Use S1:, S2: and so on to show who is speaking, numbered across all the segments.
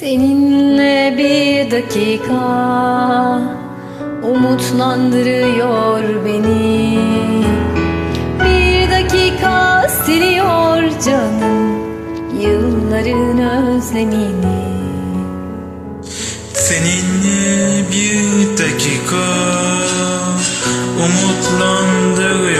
S1: Seninle bir dakika umutlandırıyor beni. Bir dakika siliyor canım yılların özlemini.
S2: Seninle bir dakika umutlandırıyor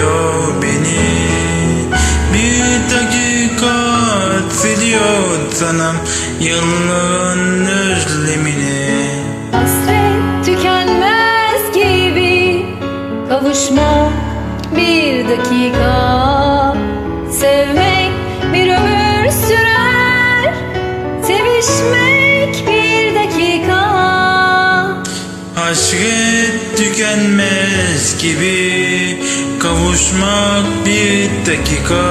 S2: sanam yılların özlemini
S1: Hasret tükenmez gibi kavuşma bir dakika. Sevmek bir ömür sürer Sevişmek bir dakika.
S2: Hasret tükenmez gibi Kavuşmak bir dakika.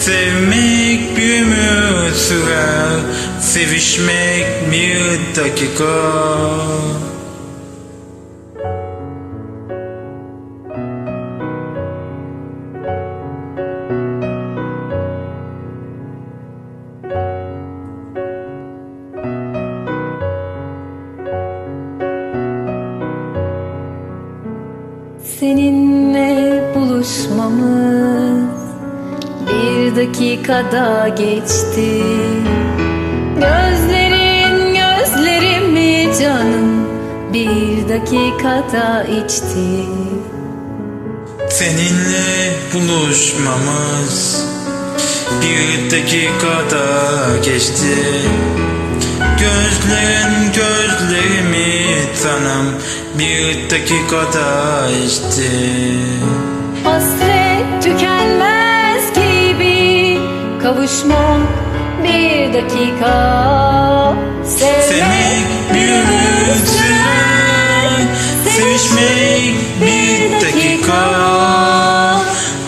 S2: Sevmek Sevişmek bir dakika
S1: Seninle buluşmamız bir dakikada geçti Gözlerin gözlerimi canım? Bir dakikada içti.
S2: Seninle buluşmamız bir dakikada geçti. Gözlerin gözlerimi tanım bir dakikada içti.
S1: Hasret tükenmez gibi kavuşmak bir dakika.
S2: Sevmek bir ömür sürer. Sevişmek bir dakika.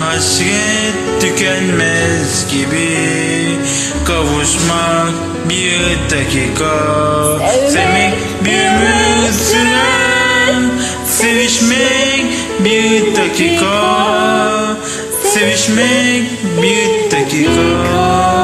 S2: Hasret tükenmez gibi. Kavuşmak bir dakika. Sevmek bir ömür sürer. Sevişmek bir dakika. Sevişmek bir dakika